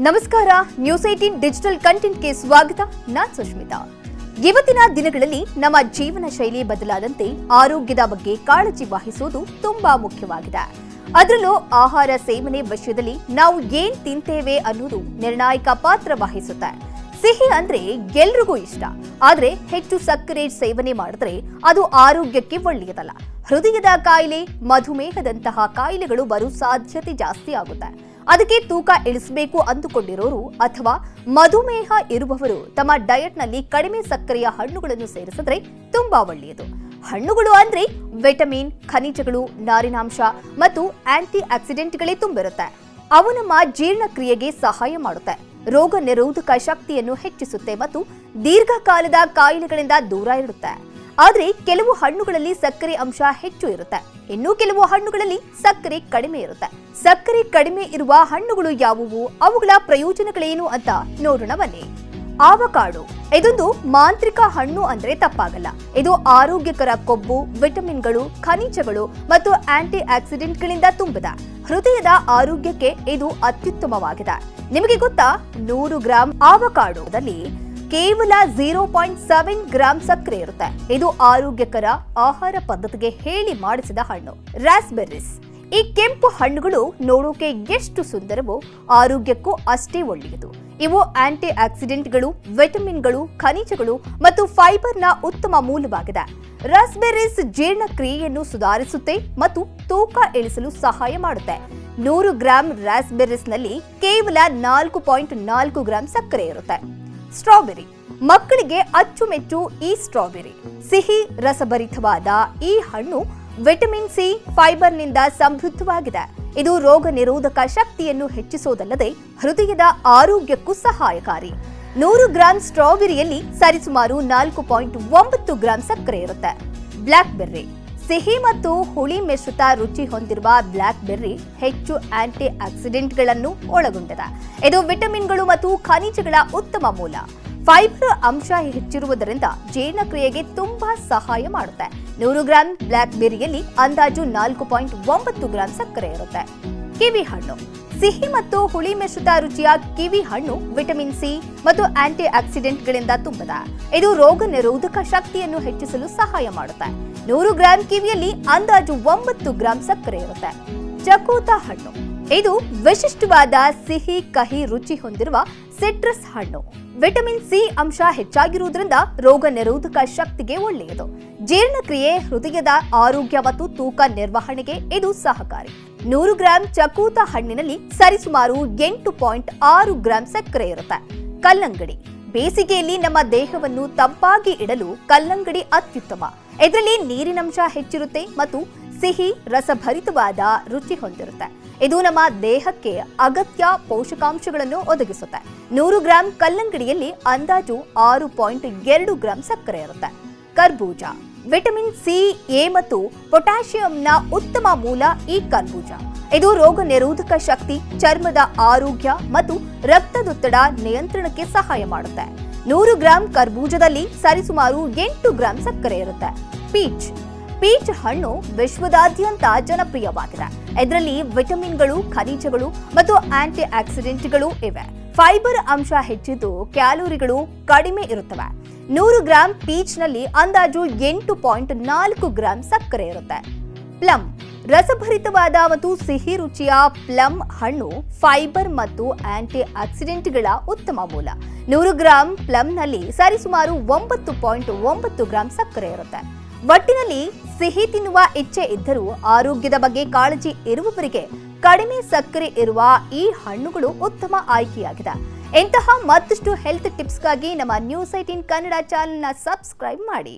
ನಮಸ್ಕಾರ news eighteen digital ಕಂಟೆಂಟ್ಗೆ ಸ್ವಾಗತ. ನಾನ್ ಸುಷ್ಮಿತಾ. ಇವತ್ತಿನ ದಿನಗಳಲ್ಲಿ ನಮ್ಮ ಜೀವನ ಶೈಲಿ ಬದಲಾದಂತೆ ಆರೋಗ್ಯದ ಬಗ್ಗೆ ಕಾಳಜಿ ವಹಿಸುವುದು ತುಂಬಾ ಮುಖ್ಯವಾಗಿದೆ. ಅದರಲ್ಲೂ ಆಹಾರ ಸೇವನೆ ವಿಷಯದಲ್ಲಿ ನಾವು ಏನ್ ತಿಂತೇವೆ ಅನ್ನೋದು ನಿರ್ಣಾಯಕ ಪಾತ್ರ ವಹಿಸುತ್ತೆ. ಸಿಹಿ ಅಂದ್ರೆ ಎಲ್ರಿಗೂ ಇಷ್ಟ. ಆದ್ರೆ ಹೆಚ್ಚು ಸಕ್ಕರೆ ಸೇವನೆ ಮಾಡಿದ್ರೆ ಅದು ಆರೋಗ್ಯಕ್ಕೆ ಒಳ್ಳೆಯದಲ್ಲ. ಹೃದಯದ ಕಾಯಿಲೆ, ಮಧುಮೇಹದಂತಹ ಕಾಯಿಲೆಗಳು ಬರೋ ಸಾಧ್ಯತೆ ಜಾಸ್ತಿ ಆಗುತ್ತೆ. ಅದಕ್ಕೆ ತೂಕ ಇಳಿಸಬೇಕು ಅಂದುಕೊಂಡಿರೋರು ಅಥವಾ ಮಧುಮೇಹ ಇರುವವರು ತಮ್ಮ ಡಯಟ್ನಲ್ಲಿ ಕಡಿಮೆ ಸಕ್ಕರೆಯ ಹಣ್ಣುಗಳನ್ನು ಸೇರಿಸಿದ್ರೆ ತುಂಬಾ ಒಳ್ಳೆಯದು. ಹಣ್ಣುಗಳು ಅಂದ್ರೆ ವಿಟಮಿನ್, ಖನಿಜಗಳು, ನಾರಿನಾಂಶ ಮತ್ತು ಆಂಟಿ ಆಕ್ಸಿಡೆಂಟ್ಗಳೇ ತುಂಬಿರುತ್ತೆ. ಅವು ನಮ್ಮ ಜೀರ್ಣಕ್ರಿಯೆಗೆ ಸಹಾಯ ಮಾಡುತ್ತೆ. ರೋಗ ನಿರೋಧಕ ಶಕ್ತಿಯನ್ನು ಹೆಚ್ಚಿಸುತ್ತೆ ಮತ್ತು ದೀರ್ಘಕಾಲದ ಕಾಯಿಲೆಗಳಿಂದ ದೂರ ಇಡುತ್ತೆ ಆದ್ರೆ ಕೆಲವು ಹಣ್ಣುಗಳಲ್ಲಿ ಸಕ್ಕರೆ ಅಂಶ ಹೆಚ್ಚು ಇರುತ್ತೆ. ಇನ್ನು ಕೆಲವು ಹಣ್ಣುಗಳಲ್ಲಿ ಸಕ್ಕರೆ ಕಡಿಮೆ ಇರುತ್ತೆ. ಸಕ್ಕರೆ ಕಡಿಮೆ ಇರುವ ಹಣ್ಣುಗಳು ಯಾವುವು? ಅವುಗಳ ಪ್ರಯೋಜನಗಳೇನು ಅಂತ ನೋಡೋಣ ಬನ್ನಿ. ಆವಕಾಡು. ಇದೊಂದು ಮಾಂತ್ರಿಕ ಹಣ್ಣು ಅಂದ್ರೆ ತಪ್ಪಾಗಲ್ಲ. ಇದು ಆರೋಗ್ಯಕರ ಕೊಬ್ಬು, ವಿಟಮಿನ್ಗಳು, ಖನಿಜಗಳು ಮತ್ತು ಆಂಟಿ ಆಕ್ಸಿಡೆಂಟ್ಗಳಿಂದ ತುಂಬಿದ. ಹೃದಯದ ಆರೋಗ್ಯಕ್ಕೆ ಇದು ಅತ್ಯುತ್ತಮವಾಗಿದೆ. ನಿಮಗೆ ಗೊತ್ತಾ? ನೂರು ಗ್ರಾಂ ಆವಕಾಡೋದಲ್ಲಿ ಕೇವಲ ಝೀರೋ ಪಾಯಿಂಟ್ ಸೆವೆನ್ ಗ್ರಾಂ ಸಕ್ಕರೆ ಇರುತ್ತೆ. ಇದು ಆರೋಗ್ಯಕರ ಆಹಾರ ಪದ್ಧತಿಗೆ ಹೇಳಿ ಮಾಡಿಸಿದ ಹಣ್ಣು. ರಾಸ್ಬೆರ್ರೀಸ್ ಈ ಕೆಂಪು ಹಣ್ಣುಗಳು ನೋಡೋಕೆ ಎಷ್ಟು ಸುಂದರವೋ ಆರೋಗ್ಯಕ್ಕೂ ಅಷ್ಟೇ ಒಳ್ಳೆಯದು. ಇವು ಆಂಟಿ ಆಕ್ಸಿಡೆಂಟ್ಗಳು ವಿಟಮಿನ್ಗಳು, ಖನಿಜಗಳು ಮತ್ತು ಫೈಬರ್ನ ಉತ್ತಮ ಮೂಲವಾಗಿದೆ. ರಾಸ್ಬೆರ್ರೀಸ್ ಜೀರ್ಣಕ್ರಿಯೆಯನ್ನು ಸುಧಾರಿಸುತ್ತೆ ಮತ್ತು ತೂಕ ಇಳಿಸಲು ಸಹಾಯ ಮಾಡುತ್ತೆ. ನೂರು ಗ್ರಾಂ ರಾಸ್ಬೆರ್ರೀಸ್ನಲ್ಲಿ ಕೇವಲ ನಾಲ್ಕು ಪಾಯಿಂಟ್ ನಾಲ್ಕು ಗ್ರಾಂ ಸಕ್ಕರೆ ಇರುತ್ತೆ. ಸ್ಟ್ರಾಬೆರಿ. ಮಕ್ಕಳಿಗೆ ಅಚ್ಚುಮೆಚ್ಚು ಈ ಸ್ಟ್ರಾಬೆರಿ. ಸಿಹಿ ರಸಭರಿತವಾದ ಈ ಹಣ್ಣು ವಿಟಮಿನ್ ಸಿ ಫೈಬರ್ನಿಂದ ಸಮೃದ್ಧವಾಗಿದೆ. ಇದು ರೋಗ ನಿರೋಧಕ ಶಕ್ತಿಯನ್ನು ಹೆಚ್ಚಿಸೋದಲ್ಲದೆ ಹೃದಯದ ಆರೋಗ್ಯಕ್ಕೂ ಸಹಾಯಕಾರಿ. ನೂರು ಗ್ರಾಂ ಸ್ಟ್ರಾಬೆರಿಯಲ್ಲಿ ಸರಿಸುಮಾರು ನಾಲ್ಕು ಪಾಯಿಂಟ್ ಒಂಬತ್ತು ಗ್ರಾಂ ಸಕ್ಕರೆ ಇರುತ್ತೆ. ಬ್ಲ್ಯಾಕ್ ಬೆರ್ರಿ ಸಿಹಿ ಮತ್ತು ಹುಳಿ ಮಿಶ್ರಿತ ರುಚಿ ಹೊಂದಿರುವ ಬ್ಲ್ಯಾಕ್ ಬೆರ್ರಿ ಹೆಚ್ಚು ಆಂಟಿ ಆಕ್ಸಿಡೆಂಟ್ಗಳನ್ನು ಒಳಗೊಂಡಿದೆ. ಇದು ವಿಟಮಿನ್ಗಳು ಮತ್ತು ಖನಿಜಗಳ ಉತ್ತಮ ಮೂಲ. ಫೈಬರ್ ಅಂಶ ಹೆಚ್ಚಿರುವುದರಿಂದ ಜೀರ್ಣಕ್ರಿಯೆಗೆ ತುಂಬಾ ಸಹಾಯ ಮಾಡುತ್ತೆ. ನೂರು ಗ್ರಾಂ ಬ್ಲ್ಯಾಕ್ ಬೆರಿಯಲ್ಲಿ ಅಂದಾಜು ನಾಲ್ಕು ಪಾಯಿಂಟ್ ಒಂಬತ್ತು ಗ್ರಾಂ ಸಕ್ಕರೆ ಇರುತ್ತೆ. ಕಿವಿ ಹಣ್ಣು. ಸಿಹಿ ಮತ್ತು ಹುಳಿ ಮಿಶ್ರಿತ ರುಚಿಯ ಕಿವಿ ಹಣ್ಣು ವಿಟಮಿನ್ ಸಿ ಮತ್ತು ಆಂಟಿ ಆಕ್ಸಿಡೆಂಟ್ಗಳಿಂದ ತುಂಬಿದೆ. ಇದು ರೋಗ ನಿರೋಧಕ ಶಕ್ತಿಯನ್ನು ಹೆಚ್ಚಿಸಲು ಸಹಾಯ ಮಾಡುತ್ತೆ. ನೂರು ಗ್ರಾಂ ಕಿವಿಯಲ್ಲಿ ಅಂದಾಜು ಒಂಬತ್ತು ಗ್ರಾಂ ಸಕ್ಕರೆ ಇರುತ್ತೆ. ಚಕೋತ ಹಣ್ಣು. ಇದು ವಿಶಿಷ್ಟವಾದ ಸಿಹಿ, ಕಹಿ ರುಚಿ ಹೊಂದಿರುವ ಸಿಟ್ರಸ್ ಹಣ್ಣು. ವಿಟಮಿನ್ ಸಿ ಅಂಶ ಹೆಚ್ಚಾಗಿರುವುದರಿಂದ ರೋಗ ನಿರೋಧಕ ಶಕ್ತಿಗೆ ಒಳ್ಳೆಯದು. ಜೀರ್ಣಕ್ರಿಯೆ, ಹೃದಯದ ಆರೋಗ್ಯ ಮತ್ತು ತೂಕ ನಿರ್ವಹಣೆಗೆ ಇದು ಸಹಕಾರಿ. ನೂರು ಗ್ರಾಂ ಚಕೂತ ಹಣ್ಣಿನಲ್ಲಿ ಸರಿಸುಮಾರು ಎಂಟು ಪಾಯಿಂಟ್ ಆರು ಗ್ರಾಂ ಸಕ್ಕರೆ ಇರುತ್ತೆ. ಕಲ್ಲಂಗಡಿ. ಬೇಸಿಗೆಯಲ್ಲಿ ನಮ್ಮ ದೇಹವನ್ನು ತಂಪಾಗಿ ಇಡಲು ಕಲ್ಲಂಗಡಿ ಅತ್ಯುತ್ತಮ. ಇದರಲ್ಲಿ ನೀರಿನಂಶ ಹೆಚ್ಚಿರುತ್ತೆ ಮತ್ತು ಸಿಹಿ ರಸಭರಿತವಾದ ರುಚಿ ಹೊಂದಿರುತ್ತೆ. ಇದು ನಮ್ಮ ದೇಹಕ್ಕೆ ಅಗತ್ಯ ಪೋಷಕಾಂಶಗಳನ್ನು ಒದಗಿಸುತ್ತೆ. ನೂರು ಗ್ರಾಂ ಕಲ್ಲಂಗಡಿಯಲ್ಲಿ ಅಂದಾಜು ಆರು ಪಾಯಿಂಟ್ ಎರಡು ಗ್ರಾಂ ಸಕ್ಕರೆ ಇರುತ್ತೆ. ಕರ್ಬೂಜ, ವಿಟಮಿನ್ ಸಿ, ಎ ಮತ್ತು ಪೊಟ್ಯಾಷಿಯಂನ ಉತ್ತಮ ಮೂಲ ಈ ಕರ್ಬೂಜ. ಇದು ರೋಗ ನಿರೋಧಕ ಶಕ್ತಿ, ಚರ್ಮದ ಆರೋಗ್ಯ ಮತ್ತು ರಕ್ತದೊತ್ತಡ ನಿಯಂತ್ರಣಕ್ಕೆ ಸಹಾಯ ಮಾಡುತ್ತೆ. ನೂರು ಗ್ರಾಂ ಕರ್ಬೂಜದಲ್ಲಿ ಸರಿಸುಮಾರು ಎಂಟು ಗ್ರಾಂ ಸಕ್ಕರೆ ಇರುತ್ತೆ. ಪೀಚ್ ಪೀಚ್ ಹಣ್ಣು ವಿಶ್ವದಾದ್ಯಂತ ಜನಪ್ರಿಯವಾಗಿದೆ. ಇದರಲ್ಲಿ ವಿಟಮಿನ್ಗಳು, ಖನಿಜಗಳು ಮತ್ತು ಆಂಟಿ ಆಕ್ಸಿಡೆಂಟ್ಗಳು ಇವೆ. ಫೈಬರ್ ಅಂಶ ಹೆಚ್ಚಿದ್ದು ಕ್ಯಾಲೋರಿಗಳು ಕಡಿಮೆ ಇರುತ್ತವೆ. ನೂರು ಗ್ರಾಂ ಪೀಚ್ನಲ್ಲಿ ಅಂದಾಜು ಎಂಟು ಪಾಯಿಂಟ್ ನಾಲ್ಕು ಗ್ರಾಂ ಸಕ್ಕರೆ ಇರುತ್ತೆ. ಪ್ಲಮ್ ರಸಭರಿತವಾದ ಮತ್ತು ಸಿಹಿ ರುಚಿಯ ಪ್ಲಮ್ ಹಣ್ಣು ಫೈಬರ್ ಮತ್ತು ಆಂಟಿ ಆಕ್ಸಿಡೆಂಟ್ಗಳ ಉತ್ತಮ ಮೂಲ. ನೂರು ಗ್ರಾಂ ಪ್ಲಮ್ನಲ್ಲಿ ಸರಿಸುಮಾರು ಒಂಬತ್ತು ಪಾಯಿಂಟ್ ಒಂಬತ್ತು ಗ್ರಾಂ ಸಕ್ಕರೆ ಇರುತ್ತೆ. ಒಟ್ಟಿನಲ್ಲಿ ಸಿಹಿ ತಿನ್ನುವ ಇಚ್ಛೆ ಇದ್ದರೂ ಆರೋಗ್ಯದ ಬಗ್ಗೆ ಕಾಳಜಿ ಇರುವವರಿಗೆ ಕಡಿಮೆ ಸಕ್ಕರೆ ಇರುವ ಈ ಹಣ್ಣುಗಳು ಉತ್ತಮ ಆಯ್ಕೆಯಾಗಿದೆ. ಇಂತಹ ಮತ್ತಷ್ಟು ಹೆಲ್ತ್ ಟಿಪ್ಸ್ಗಾಗಿ ನಮ್ಮ ನ್ಯೂಸ್ ಐಟೀನ್ ಕನ್ನಡ ಚಾನೆಲ್ನ ಸಬ್ಸ್ಕ್ರೈಬ್ ಮಾಡಿ.